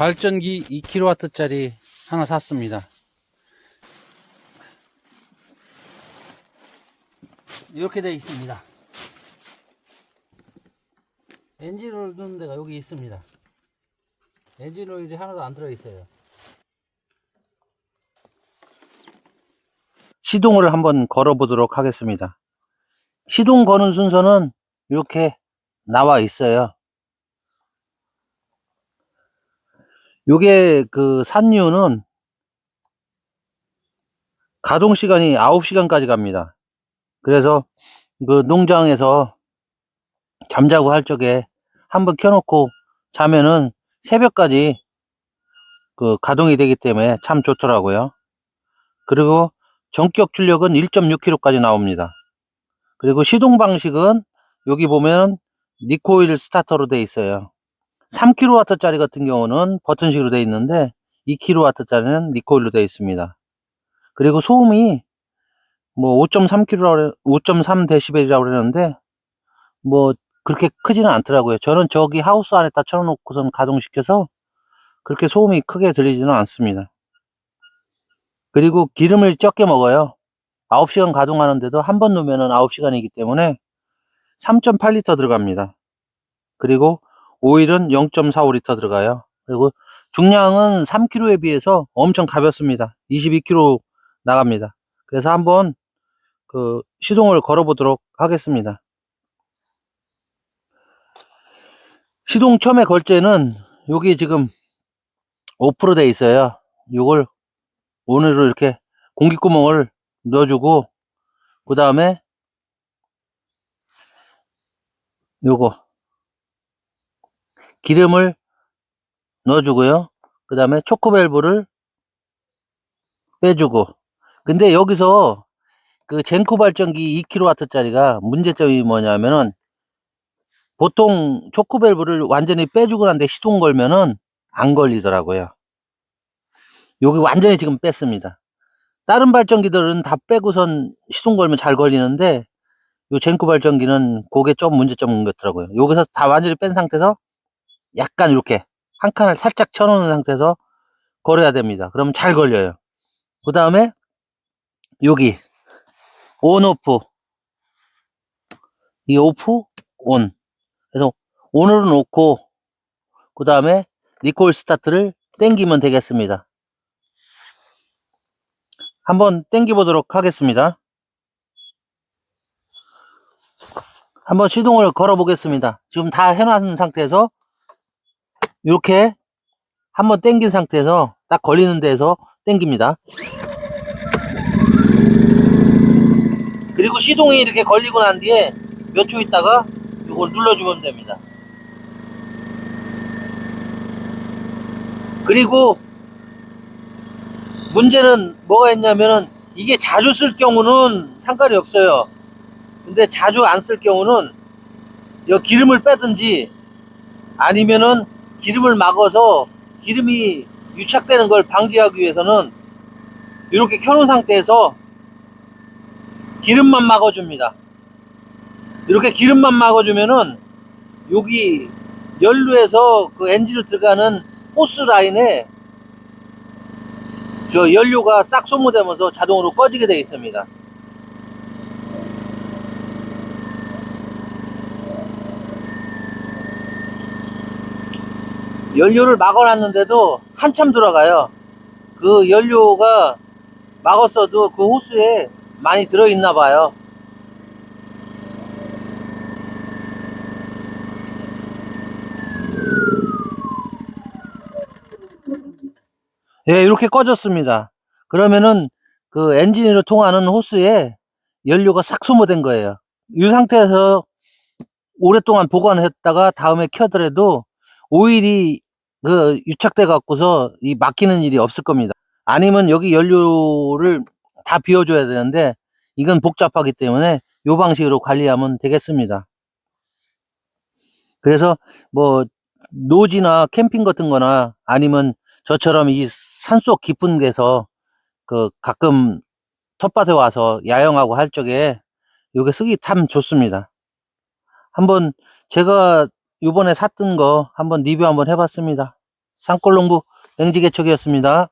발전기 2kW짜리 하나 샀습니다. 이렇게 되어 있습니다. 엔진오일 넣는 데가 여기 있습니다. 엔진오일이 하나도 안 들어있어요. 시동을 한번 걸어 보도록 하겠습니다. 시동 거는 순서는 이렇게 나와 있어요. 요게 그 산유는 가동 시간이 9시간까지 갑니다. 그래서 그 농장에서 잠자고 할 적에 한번 켜놓고 자면은 새벽까지 그 가동이 되기 때문에 참 좋더라고요. 그리고 전격 출력은 1.6km까지 나옵니다. 그리고 시동 방식은 여기 보면 니코일 스타터로 되어 있어요. 3kW짜리 같은 경우는 버튼식으로 되어 있는데 2kW짜리는 니코일로 되어 있습니다. 그리고 소음이 뭐 5.3kg, 5.3dB이라고 그러는데 뭐 그렇게 크지는 않더라고요. 저는 저기 하우스 안에다 쳐놓고선 가동시켜서 그렇게 소음이 크게 들리지는 않습니다. 그리고 기름을 적게 먹어요. 9시간 가동하는데도 한번 넣으면 9시간이기 때문에 3.8리터 들어갑니다. 그리고 오일은 0.45리터 들어가요. 그리고 중량은 3kg에 비해서 엄청 가볍습니다. 22kg 나갑니다. 그래서 한번 그 시동을 걸어 보도록 하겠습니다. 시동 처음에 걸 때는 여기 지금 오프로 돼 있어요. 이걸 오늘로 이렇게 공기구멍을 넣어주고 그 다음에 요거 기름을 넣어주고요. 그 다음에 초코밸브를 빼주고 근데 여기서 그 젠코 발전기 2kW짜리가 문제점이 뭐냐면은 보통 초코밸브를 완전히 빼주고 난데 시동 걸면은 안 걸리더라고요. 여기 완전히 지금 뺐습니다. 다른 발전기들은 다 빼고선 시동 걸면 잘 걸리는데 요 젠코 발전기는 그게 좀 문제점인 것 같더라고요. 여기서 다 완전히 뺀 상태에서 약간 이렇게 한 칸을 살짝 쳐놓는 상태에서 걸어야 됩니다. 그러면 잘 걸려요. 그 다음에 여기 온 오프 이 오프 온 그래서 온으로 놓고 그 다음에 리콜 스타트를 땡기면 되겠습니다. 한번 땡겨 보도록 하겠습니다. 한번 시동을 걸어 보겠습니다. 지금 다 해놓은 상태에서 이렇게 한번 땡긴 상태에서 딱 걸리는 데에서 땡깁니다. 그리고 시동이 이렇게 걸리고 난 뒤에 몇 초 있다가 이걸 눌러주면 됩니다. 그리고 문제는 뭐가 있냐면은 이게 자주 쓸 경우는 상관이 없어요. 근데 자주 안 쓸 경우는 이 기름을 빼든지 아니면은 기름을 막아서 기름이 유착되는 걸 방지하기 위해서는 이렇게 켜놓은 상태에서 기름만 막아줍니다. 이렇게 기름만 막아주면은 여기 연료에서 그 엔진으로 들어가는 호스 라인에 저 연료가 싹 소모되면서 자동으로 꺼지게 되어 있습니다. 연료를 막아놨는데도 한참 들어가요. 그 연료가 막았어도 그 호스에 많이 들어있나 봐요. 예, 이렇게 꺼졌습니다. 그러면은 그 엔진으로 통하는 호스에 연료가 싹 소모된 거예요. 이 상태에서 오랫동안 보관했다가 다음에 켜더라도 오일이 그 유착돼 갖고서 이 막히는 일이 없을 겁니다. 아니면 여기 연료를 다 비워줘야 되는데 이건 복잡하기 때문에 이 방식으로 관리하면 되겠습니다. 그래서 뭐 노지나 캠핑 같은 거나 아니면 저처럼 이 산속 깊은 데서 그 가끔 텃밭에 와서 야영하고 할 적에 요게 쓰기 참 좋습니다. 한번 제가 요번에 샀던 거 한번 리뷰 한번 해봤습니다. 산골농부 맹지개척이었습니다.